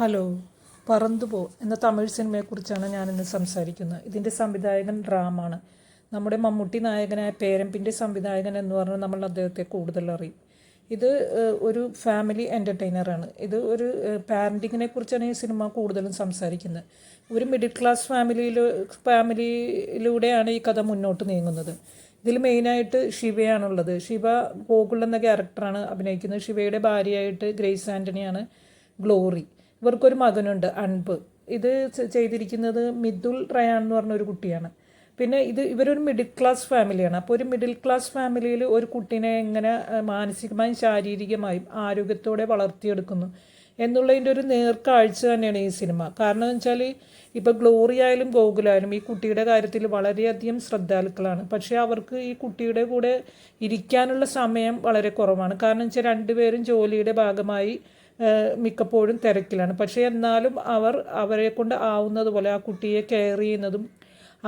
Hello പറന്തുപോ എന്ന തമിഴ് സിനിമയെക്കുറിച്ചാണ് ഞാനിന്ന് സംസാരിക്കുന്നത്. ഇതിന്റെ സംവിധായകൻ റാമാണ്. നമ്മുടെ മമ്മൂട്ടി നായകനായ പേരമ്പിന്റെ സംവിധായകൻ എന്ന് പറഞ്ഞാൽ നമ്മൾ അദ്ദേഹത്തെ കൂടുതൽ അറിയും. ഇത് ഒരു ഫാമിലി എന്റർടൈനറാണ് ഇത് ഒരു പാരന്റിങ്ങിനെ കുറിച്ചാണ് ഈ സിനിമ കൂടുതലും സംസാരിക്കുന്നത്. ഒരു മിഡിൽ ക്ലാസ് ഫാമിലിയിൽ ഫാമിലിയിലൂടെയാണ് ഈ കഥ മുന്നോട്ട് നീങ്ങുന്നത്. ഇതിൽ മെയിനായിട്ട് ശിവയാണുള്ളത്. ശിവ ഗോകുൾ എന്ന ക്യാരക്ടറാണ് അഭിനയിക്കുന്നത്. ശിവയുടെ ഭാര്യയായിട്ട് ഗ്രേസ് ആന്റണിയാണ് ഗ്ലോറി. ഇവർക്കൊരു മകനുണ്ട് അൻപ്. ഇത് ചെയ്തിരിക്കുന്നത് മിഥുൽ റയാൻ എന്ന് പറഞ്ഞ ഒരു കുട്ടിയാണ്. പിന്നെ ഇത് ഇവരൊരു മിഡിൽ ക്ലാസ് ഫാമിലിയാണ് അപ്പോൾ ഒരു മിഡിൽ ക്ലാസ് ഫാമിലിയിൽ ഒരു കുട്ടീനെ എങ്ങനെ മാനസികമായും ശാരീരികമായും ആരോഗ്യത്തോടെ വളർത്തിയെടുക്കുന്നു എന്നുള്ളതിന്റെ ഒരു നേർക്കാഴ്ച തന്നെയാണ് ഈ സിനിമ. കാരണം എന്ന് വെച്ചാൽ ഇപ്പോൾ ഗ്ലോറി ആയാലും ഗോകുലായാലും ഈ കുട്ടിയുടെ കാര്യത്തിൽ വളരെയധികം ശ്രദ്ധാലുക്കളാണ്. പക്ഷേ അവർക്ക് ഈ കുട്ടിയുടെ കൂടെ ഇരിക്കാനുള്ള സമയം വളരെ കുറവാണ്. കാരണം വെച്ചാൽ രണ്ടുപേരും ജോലിയുടെ ഭാഗമായി മിക്കപ്പോഴും തിരക്കിലാണ്. പക്ഷേ എന്നാലും അവർ അവരെ കൊണ്ട് ആവുന്നത് പോലെ ആ കുട്ടിയെ കെയർ ചെയ്യുന്നതും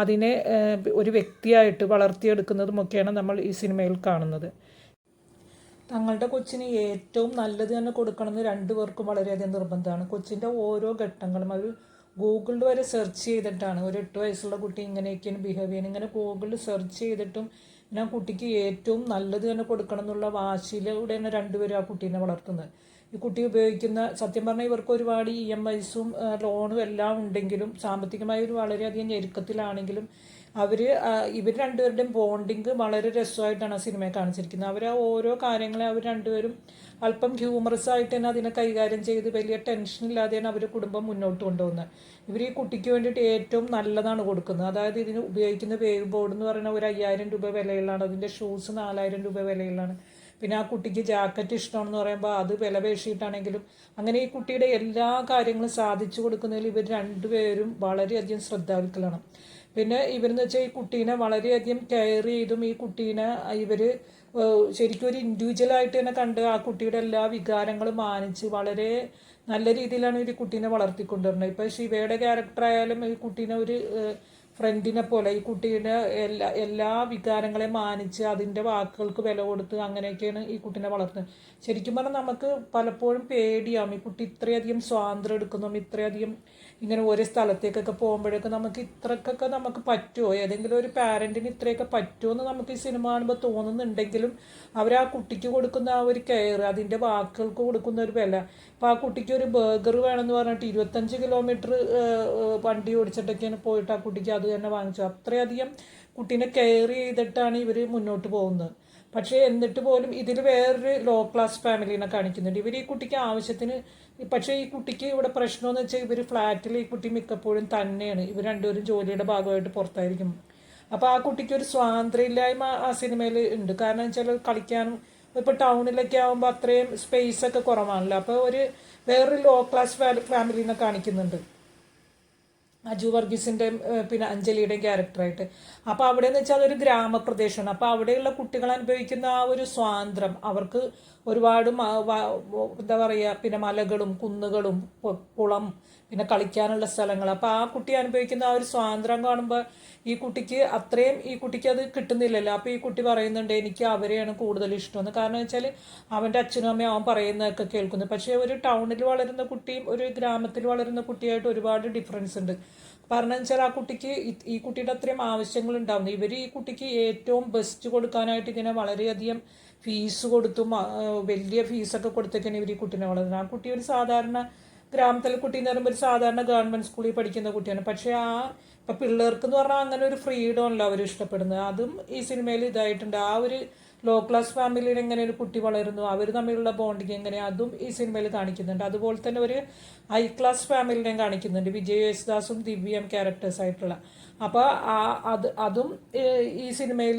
അതിനെ ഒരു വ്യക്തിയായിട്ട് വളർത്തിയെടുക്കുന്നതുമൊക്കെയാണ് നമ്മൾ ഈ സിനിമയിൽ കാണുന്നത്. തങ്ങളുടെ കൊച്ചിന് ഏറ്റവും നല്ലത് തന്നെ കൊടുക്കണമെന്ന് രണ്ടുപേർക്കും വളരെയധികം നിർബന്ധമാണ്. കൊച്ചിന്റെ ഓരോ ഘട്ടങ്ങളും അവർ ഗൂഗിളിൽ വരെ സെർച്ച് ചെയ്തിട്ടാണ്. ഒരു എട്ട് വയസ്സുള്ള കുട്ടി ഇങ്ങനെയൊക്കെയാണ് ബിഹേവ് ചെയ്യുന്നത്. ഇങ്ങനെ ഗൂഗിളിൽ സെർച്ച് ചെയ്തിട്ടും പിന്നെ ആ കുട്ടിക്ക് ഏറ്റവും നല്ലത് തന്നെ കൊടുക്കണം എന്നുള്ള വാശിയിലൂടെയാണ് രണ്ടുപേരും ആ കുട്ടീനെ വളർത്തുന്നത്. ഈ കുട്ടി ഉപയോഗിക്കുന്ന സത്യം പറഞ്ഞാൽ ഇവർക്ക് ഒരുപാട് ഇ എം ഐസും ലോണും എല്ലാം ഉണ്ടെങ്കിലും സാമ്പത്തികമായി ഒരു വളരെയധികം ഞെരുക്കത്തിലാണെങ്കിലും അവർ ഇവർ രണ്ടുപേരുടെയും ബോണ്ടിങ് വളരെ രസമായിട്ടാണ് ആ സിനിമയെ കാണിച്ചിരിക്കുന്നത്. അവർ ആ ഓരോ കാര്യങ്ങളെ അവർ രണ്ടുപേരും അല്പം ഹ്യൂമറസ് ആയിട്ട് തന്നെ അതിനെ കൈകാര്യം ചെയ്ത് വലിയ ടെൻഷൻ ഇല്ലാതെയാണ് അവർ കുടുംബം മുന്നോട്ട് കൊണ്ടുപോകുന്നത്. ഇവർ ഈ കുട്ടിക്ക് വേണ്ടിയിട്ട് ഏറ്റവും നല്ലതാണ് കൊടുക്കുന്നത്. അതായത് ഇതിന് ഉപയോഗിക്കുന്ന വേവ് ബോർഡ് എന്ന് പറയുന്ന ഒരു അയ്യായിരം രൂപ വിലയുള്ളതാണ്. അതിന്റെ ഷൂസ് നാലായിരം രൂപ വിലയുള്ളതാണ്. പിന്നെ ആ കുട്ടിക്ക് ജാക്കറ്റ് ഇഷ്ടമാണെന്ന് പറയുമ്പോൾ അത് വിലപേശിയിട്ടാണെങ്കിലും അങ്ങനെ ഈ കുട്ടിയുടെ എല്ലാ കാര്യങ്ങളും സാധിച്ചു കൊടുക്കുന്നതിൽ ഇവർ രണ്ടുപേരും വളരെയധികം ശ്രദ്ധാലുക്കളാണ്. പിന്നെ ഇവരെന്ന് വെച്ചാൽ ഈ കുട്ടീനെ വളരെയധികം കെയർ ചെയ്തും ഈ കുട്ടീനെ ഇവർ ശരിക്കും ഒരു ഇൻഡിവിജ്വലായിട്ട് തന്നെ കണ്ട് ആ കുട്ടിയുടെ എല്ലാ വികാരങ്ങളും മാനിച്ച് വളരെ നല്ല രീതിയിലാണ് ഒരു കുട്ടീനെ വളർത്തിക്കൊണ്ടുവരുന്നത്. ഇപ്പോൾ ശിവയുടെ ക്യാരക്ടർ ആയാലും ഈ കുട്ടീനെ ഒരു ഫ്രണ്ടിനെ പോലെ ഈ കുട്ടീനെ എല്ലാ എല്ലാ വികാരങ്ങളെയും മാനിച്ച് അതിന്റെ വാക്കുകൾക്ക് വില കൊടുത്ത് അങ്ങനെയൊക്കെയാണ് ഈ കുട്ടീനെ വളർത്തുന്നത്. ശരിക്കും പറഞ്ഞാൽ നമുക്ക് പലപ്പോഴും പേടിയാവും. ഈ കുട്ടി ഇത്രയധികം സ്വാതന്ത്ര്യം എടുക്കുന്നു ഇത്രയധികം ഇങ്ങനെ ഒരു സ്ഥലത്തേക്കൊക്കെ പോകുമ്പോഴൊക്കെ നമുക്ക് ഇത്രക്കൊക്കെ നമുക്ക് പറ്റുമോ ഏതെങ്കിലും ഒരു പാരന്റിന് ഇത്രയൊക്കെ പറ്റുമോ എന്ന് നമുക്ക് ഈ സിനിമ കാണുമ്പോൾ തോന്നുന്നുണ്ടെങ്കിലും അവർ ആ കുട്ടിക്ക് കൊടുക്കുന്ന ആ ഒരു കെയർ അതിന്റെ വാക്കുകൾക്ക് കൊടുക്കുന്ന ഒരു വില. അപ്പോൾ ആ കുട്ടിക്ക് ഒരു ബർഗർ വേണമെന്ന് പറഞ്ഞിട്ട് ഇരുപത്തഞ്ച് കിലോമീറ്റർ വണ്ടി ഓടിച്ചിട്ടൊക്കെയാണ് പോയിട്ട് ആ കുട്ടിക്ക് അത് തന്നെ വാങ്ങിച്ചു അത്രയധികം കുട്ടീനെ കെയർ ചെയ്തിട്ടാണ് ഇവർ മുന്നോട്ട് പോകുന്നത്. പക്ഷേ എന്നിട്ട് പോലും ഇതിൽ വേറൊരു ലോ ക്ലാസ് ഫാമിലിനെ കാണിക്കുന്നുണ്ട്. ഇവർ ഈ കുട്ടിക്ക് ആവശ്യത്തിന് പക്ഷേ ഈ കുട്ടിക്ക് ഇവിടെ പ്രശ്നമെന്ന് വെച്ചാൽ ഇവർ ഫ്ലാറ്റിൽ ഈ കുട്ടി മിക്കപ്പോഴും തന്നെയാണ്. ഇവർ രണ്ടുപേരും ജോലിയുടെ ഭാഗമായിട്ട് പുറത്തായിരിക്കും. അപ്പോൾ ആ കുട്ടിക്ക് ഒരു സ്വാതന്ത്ര്യമില്ലായ്മ ആ സിനിമയിൽ ഉണ്ട്. കാരണം വെച്ചാൽ കളിക്കാനും ഇപ്പോൾ ടൗണിലൊക്കെ ആകുമ്പോൾ അത്രയും സ്പേസ് ഒക്കെ കുറവാണല്ലോ. അപ്പോൾ ഒരു വേറൊരു ലോ ക്ലാസ് ഫാമിലിനെ കാണിക്കുന്നുണ്ട്. അജു വർഗീസിന്റെ പിന്നെ അഞ്ജലിയുടെയും ക്യാരക്ടറായിട്ട്. അപ്പോൾ അവിടെ എന്ന് വെച്ചാൽ അതൊരു ഗ്രാമപ്രദേശമാണ്. അപ്പോൾ അവിടെയുള്ള കുട്ടികൾ അനുഭവിക്കുന്ന ആ ഒരു സ്വാതന്ത്ര്യം അവർക്ക് ഒരുപാട് എന്താ പറയുക പിന്നെ മലകളും കുന്നുകളും കുളം പിന്നെ കളിക്കാനുള്ള സ്ഥലങ്ങൾ. അപ്പോൾ ആ കുട്ടി അനുഭവിക്കുന്ന ആ ഒരു സ്വാതന്ത്ര്യം കാണുമ്പോൾ ഈ കുട്ടിക്ക് അത്രയും ഈ കുട്ടിക്ക് അത് കിട്ടുന്നില്ലല്ലോ. അപ്പോൾ ഈ കുട്ടി പറയുന്നുണ്ട് എനിക്ക് അവരെയാണ് കൂടുതൽ ഇഷ്ടമെന്ന്. കാരണം വെച്ചാൽ അവന്റെ അച്ഛനും അമ്മയും അവൻ പറയുന്നതൊക്കെ കേൾക്കുന്നു. പക്ഷേ ഒരു ടൗണിൽ വളരുന്ന കുട്ടിയും ഒരു ഗ്രാമത്തിൽ വളരുന്ന കുട്ടിയായിട്ട് ഒരുപാട് ഡിഫറൻസ് ഉണ്ട്. കാരണം വെച്ചാൽ ആ കുട്ടിക്ക് ഈ കുട്ടിയുടെ അത്രയും ആവശ്യങ്ങൾ ഉണ്ടാവുന്നു ഇവർ ഈ കുട്ടിക്ക് ഏറ്റവും ബെസ്റ്റ് കൊടുക്കാനായിട്ട് ഇങ്ങനെ വളരെയധികം ഫീസ് കൊടുത്തും വലിയ ഫീസൊക്കെ കൊടുത്തൊക്കെയാണ് ഇവർ ഈ കുട്ടീനെ വളർത്തുന്നത്. ആ കുട്ടി ഒരു സാധാരണ ഗ്രാമത്തിലെ കുട്ടി എന്ന് പറയുമ്പോൾ ഒരു സാധാരണ ഗവൺമെന്റ് സ്കൂളിൽ പഠിക്കുന്ന കുട്ടിയാണ്. പക്ഷേ ആ ഇപ്പം പിള്ളേർക്ക് എന്ന് പറഞ്ഞാൽ അങ്ങനെ ഒരു ഫ്രീഡം അല്ല അവർ ഇഷ്ടപ്പെടുന്നത്. അതും ഈ സിനിമയിൽ ഇതായിട്ടുണ്ട്. ആ ഒരു ലോ ക്ലാസ് ഫാമിലിയിൽ എങ്ങനെ ഒരു കുട്ടി വളരുന്നു. അവർ തമ്മിലുള്ള ബോണ്ടിങ് എങ്ങനെ? അതും ഈ സിനിമയിൽ കാണിക്കുന്നുണ്ട്. അതുപോലെ തന്നെ ഒരു ഹൈ ക്ലാസ് ഫാമിലിനെയും കാണിക്കുന്നുണ്ട്. വിജയ് യേശുദാസും ദിവ്യം ക്യാരക്ടേഴ്സ് ആയിട്ടുള്ള. അപ്പോൾ ആ അത് അതും ഈ സിനിമയിൽ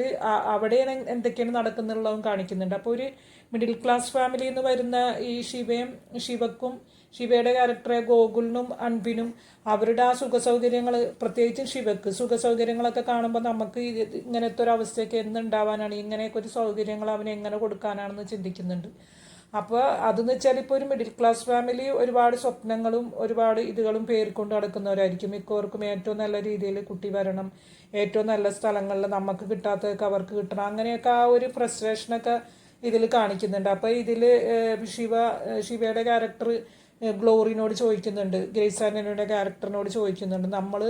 അവിടെ എന്തൊക്കെയാണ് നടക്കുന്നുള്ളതും കാണിക്കുന്നുണ്ട്. അപ്പോൾ ഒരു മിഡിൽ ക്ലാസ് ഫാമിലിയിൽ നിന്ന് വരുന്ന ഈ ശിവയും ശിവക്കും ശിവയുടെ ക്യാരക്ടറെ ഗോകുലിനും അൻപിനും അവരുടെ ആ സുഖസൗകര്യങ്ങൾ പ്രത്യേകിച്ചും ശിവക്ക് സുഖസൗകര്യങ്ങളൊക്കെ കാണുമ്പോൾ നമുക്ക് ഇങ്ങനത്തെ ഒരു അവസ്ഥയൊക്കെ എന്തുണ്ടാവാനാണ് ഇങ്ങനെയൊക്കെ ഒരു സൗകര്യങ്ങൾ അവന് എങ്ങനെ കൊടുക്കാനാണെന്ന് ചിന്തിക്കുന്നുണ്ട്. അപ്പോൾ അതെന്ന് വെച്ചാൽ ഇപ്പോൾ ഒരു മിഡിൽ ക്ലാസ് ഫാമിലി ഒരുപാട് സ്വപ്നങ്ങളും ഒരുപാട് ഇതുകളും പേരിക്കൊണ്ട് നടക്കുന്നവരായിരിക്കും. മിക്കവർക്കും ഏറ്റവും നല്ല രീതിയിൽ കുട്ടി വരണം ഏറ്റവും നല്ല സ്ഥലങ്ങളിൽ നമുക്ക് കിട്ടാത്തതൊക്കെ അവർക്ക് കിട്ടണം. അങ്ങനെയൊക്കെ ആ ഒരു ഫ്രസ്ട്രേഷനൊക്കെ ഇതിൽ കാണിക്കുന്നുണ്ട്. അപ്പോൾ ഇതിൽ ശിവ ശിവയുടെ ക്യാരക്ടർ ഗ്ലോറിനോട് ചോദിക്കുന്നുണ്ട്. ഗ്രേസ് ആന്റണിയുടെ ക്യാരക്ടറിനോട് ചോദിക്കുന്നുണ്ട്. നമ്മൾ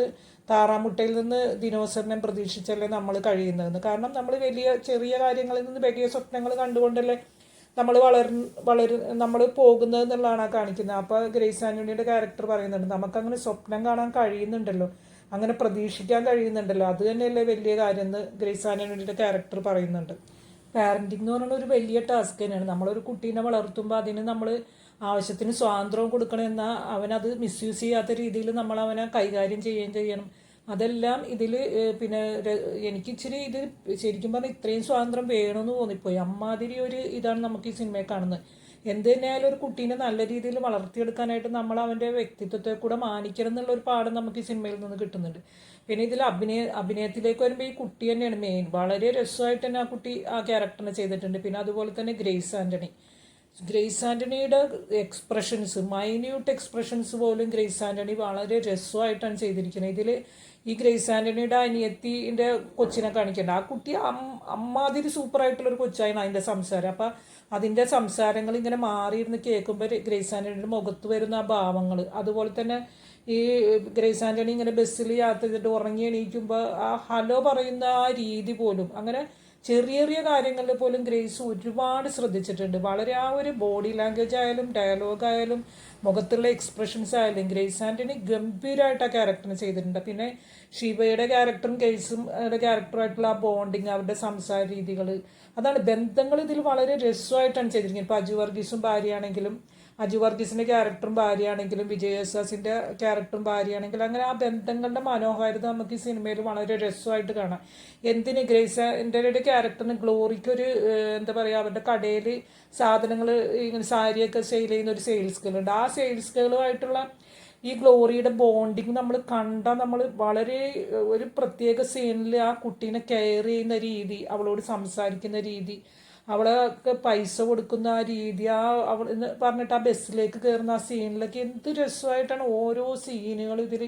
താറാമുട്ടയിൽ നിന്ന് ദിനോസറിനെ പ്രതീക്ഷിച്ചല്ലേ നമ്മൾ കഴിയുന്നതെന്ന്. കാരണം നമ്മൾ വലിയ ചെറിയ കാര്യങ്ങളിൽ നിന്ന് വലിയ സ്വപ്നങ്ങൾ കണ്ടുകൊണ്ടല്ലേ നമ്മൾ വളർ വളർ നമ്മൾ പോകുന്നത് എന്നുള്ളതാണ് ആ കാണിക്കുന്നത്. അപ്പോൾ ഗ്രേസ് ആന്റണിയുടെ ക്യാരക്ടർ പറയുന്നുണ്ട് നമുക്കങ്ങനെ സ്വപ്നം കാണാൻ കഴിയുന്നുണ്ടല്ലോ. അങ്ങനെ പ്രതീക്ഷിക്കാൻ കഴിയുന്നുണ്ടല്ലോ. അത് തന്നെയല്ലേ വലിയ കാര്യം എന്ന് ഗ്രേസ് ആന്റണിയുടെ ക്യാരക്ടർ പറയുന്നുണ്ട്. പാരന്റിംഗ് എന്ന് പറയുന്നത് ഒരു വലിയ ടാസ്ക് തന്നെയാണ്. നമ്മളൊരു കുട്ടീനെ വളർത്തുമ്പോൾ അതിന് നമ്മൾ ആവശ്യത്തിന് സ്വാതന്ത്ര്യം കൊടുക്കണം എന്നാൽ അവനത് മിസ്യൂസ് ചെയ്യാത്ത രീതിയിൽ നമ്മൾ അവനെ കൈകാര്യം ചെയ്യുകയും ചെയ്യണം. അതെല്ലാം ഇതിൽ പിന്നെ എനിക്ക് ഇച്ചിരി ഇത് ശരിക്കും പറഞ്ഞാൽ ഇത്രയും സ്വാതന്ത്ര്യം വേണമെന്ന് തോന്നിപ്പോയി. അമ്മാതിരി ഒരു ഇതാണ് നമുക്ക് ഈ സിനിമയെ കാണുന്നത്. എന്ത് തന്നെയായാലും ഒരു കുട്ടീനെ നല്ല രീതിയിൽ വളർത്തിയെടുക്കാനായിട്ട് നമ്മൾ അവന്റെ വ്യക്തിത്വത്തെ കൂടെ മാനിക്കണം എന്നുള്ള ഒരു പാഠം നമുക്ക് ഈ സിനിമയിൽ നിന്ന് കിട്ടുന്നുണ്ട്. പിന്നെ ഇതിൽ അഭിനയ അഭിനയത്തിലേക്ക് വരുമ്പോൾ ഈ കുട്ടി തന്നെയാണ് മെയിൻ വളരെ രസമായിട്ട് തന്നെ ആ കുട്ടി ആ ക്യാരക്ടറിനെ ചെയ്തിട്ടുണ്ട്. പിന്നെ അതുപോലെ തന്നെ ഗ്രേസ് ആന്റണി. ഗ്രേസ് ആന്റണിയുടെ എക്സ്പ്രഷൻസ് മൈന്യൂട്ട് എക്സ്പ്രഷൻസ് പോലും ഗ്രേസ് ആന്റണി വളരെ രസമായിട്ടാണ് ചെയ്തിരിക്കുന്നത്. ഇതിൽ ഈ ഗ്രേസ് ആന്റണിയുടെ അനിയത്തിന്റെ കൊച്ചിനെ കാണിക്കേണ്ട. ആ കുട്ടി അമ്മാതിരി സൂപ്പറായിട്ടുള്ളൊരു കൊച്ചായിരുന്നു അതിന്റെ സംസാരം. അപ്പം അതിന്റെ സംസാരങ്ങൾ ഇങ്ങനെ മാറിയിരുന്ന് കേൾക്കുമ്പോൾ ഗ്രേസ് ആന്റണിയുടെ മുഖത്ത് വരുന്ന ആ ഭാവങ്ങൾ അതുപോലെ തന്നെ ഈ ഗ്രേസ് ആന്റണി ഇങ്ങനെ ബസ്സിൽ യാത്ര ചെയ്തിട്ട് ഉറങ്ങി എണീക്കുമ്പോൾ ആ ഹലോ പറയുന്ന ആ രീതി പോലും. അങ്ങനെ ചെറിയ ചെറിയ കാര്യങ്ങളിൽ പോലും ഗ്രേസ് ഒരുപാട് ശ്രദ്ധിച്ചിട്ടുണ്ട്. വളരെ ആ ഒരു ബോഡി ലാംഗ്വേജ് ആയാലും ഡയലോഗ് ആയാലും മുഖത്തുള്ള എക്സ്പ്രഷൻസ് ആയാലും ഗ്രേസ് ആന്റണി ഗംഭീരമായിട്ട് ആ ക്യാരക്ടറിന് ചെയ്തിട്ടുണ്ട്. പിന്നെ ശിവയുടെ ക്യാരക്ടറും ഗ്രേസും ക്യാരക്ടറുമായിട്ടുള്ള ആ ബോണ്ടിങ് അവരുടെ സംസാര രീതികൾ അതാണ് ബന്ധങ്ങൾ ഇതിൽ വളരെ രസമായിട്ടാണ് ചെയ്തിരിക്കുന്നത്. ഇപ്പോൾ അജു വർഗീസും ഭാര്യയാണെങ്കിലും അജു വർഗീസിന്റെ ക്യാരക്ടറും ഭാര്യയാണെങ്കിലും വിജയ് യേശുദാസിന്റെ ക്യാരക്ടറും ഭാര്യയാണെങ്കിലും അങ്ങനെ ആ ബന്ധങ്ങളുടെ മനോഹാരിത നമുക്ക് ഈ സിനിമയിൽ വളരെ രസമായിട്ട് കാണാം. എന്തിന് ഗ്രേസ് എന്റെ ക്യാരക്ടറിന് ഗ്ലോറിക്കൊരു എന്താ പറയുക അവരുടെ കടയിൽ സാധനങ്ങൾ ഇങ്ങനെ സാരിയൊക്കെ സെയിൽ ചെയ്യുന്ന ഒരു സെയിൽസ് ഗേൾ ഉണ്ട്. ആ സെയിൽസ് ഗേളുമായിട്ടുള്ള ഈ ഗ്ലോറിയുടെ ബോണ്ടിങ് നമ്മൾ കണ്ട നമ്മൾ വളരെ ഒരു പ്രത്യേക സീനിൽ ആ കുട്ടീനെ കെയർ ചെയ്യുന്ന രീതി അവളോട് സംസാരിക്കുന്ന രീതി അവളൊക്കെ പൈസ കൊടുക്കുന്ന ആ രീതി ആ അവൾ എന്ന് പറഞ്ഞിട്ട് ആ ബസ്സിലേക്ക് കയറുന്ന ആ സീനിലൊക്കെ എന്ത് രസമായിട്ടാണ് ഓരോ സീനുകൾ ഇതിൽ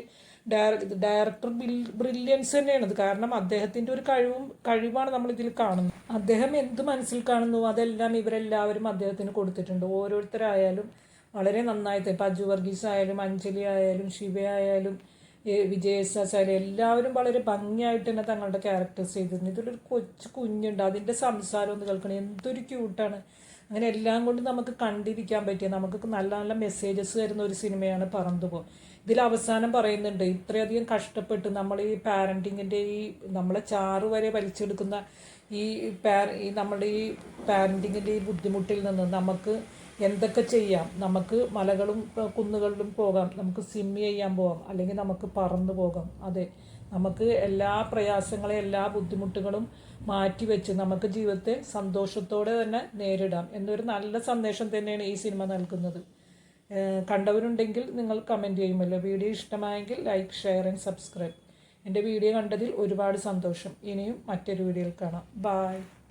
ഡയറക്ടർ ബിൽ ബ്രില്യൻസ് തന്നെയാണ്. അത് കാരണം അദ്ദേഹത്തിന്റെ ഒരു കഴിവും കഴിവാണ് നമ്മൾ ഇതിൽ കാണുന്നത്. അദ്ദേഹം എന്ത് മനസ്സിൽ കാണുന്നു അതെല്ലാം ഇവരെല്ലാവരും അദ്ദേഹത്തിന് കൊടുത്തിട്ടുണ്ട്. ഓരോരുത്തരായാലും വളരെ നന്നായിട്ട്. ഇപ്പം അജു വർഗീസ് ആയാലും അഞ്ജലി ആയാലും ശിവ ആയാലും ഏ, വിജയസാസ് ആയാലും എല്ലാവരും വളരെ ഭംഗിയായിട്ട് തന്നെ തങ്ങളുടെ ക്യാരക്ടേഴ്സ് ചെയ്തിരുന്നു. ഇതിലൊരു കൊച്ചു കുഞ്ഞുണ്ട്. അതിന്റെ സംസാരം ഒന്ന് കേൾക്കണം. എന്തൊരു ക്യൂട്ടാണ് അങ്ങനെ എല്ലാം കൊണ്ട് നമുക്ക് കണ്ടിരിക്കാൻ പറ്റിയ നമുക്ക് നല്ല നല്ല മെസ്സേജസ് തരുന്ന ഒരു സിനിമയാണ് പറന്തുപോ ഇതിൽ അവസാനം പറയുന്നുണ്ട് ഇത്രയധികം കഷ്ടപ്പെട്ട് നമ്മൾ ഈ പാരന്റിങ്ങിന്റെ ഈ നമ്മളെ ചാറ് വരെ വലിച്ചെടുക്കുന്ന ഈ പാര ഈ നമ്മുടെ ഈ പാരന്റിങ്ങിന്റെ ഈ ബുദ്ധിമുട്ടിൽ നിന്ന് നമുക്ക് എന്തൊക്കെ ചെയ്യാം? നമുക്ക് മലകളും കുന്നുകളിലും പോകാം. നമുക്ക് സ്വിമ്മ് ചെയ്യാൻ പോകാം. അല്ലെങ്കിൽ നമുക്ക് പറന്നു പോകാം. അതെ. നമുക്ക് എല്ലാ പ്രയാസങ്ങളെ എല്ലാ ബുദ്ധിമുട്ടുകളും മാറ്റിവെച്ച് നമുക്ക് ജീവിതത്തെ സന്തോഷത്തോടെ തന്നെ നേരിടാം എന്നൊരു നല്ല സന്ദേശം തന്നെയാണ് ഈ സിനിമ നൽകുന്നത്. കണ്ടവരുണ്ടെങ്കിൽ നിങ്ങൾ കമന്റ് ചെയ്യുമല്ലോ വീഡിയോ ഇഷ്ടമായെങ്കിൽ ലൈക്ക് ഷെയർ ആൻഡ് സബ്സ്ക്രൈബ് എന്റെ വീഡിയോ കണ്ടതിൽ ഒരുപാട് സന്തോഷം. ഇനിയും മറ്റൊരു വീഡിയോയിൽ കാണാം. ബായ്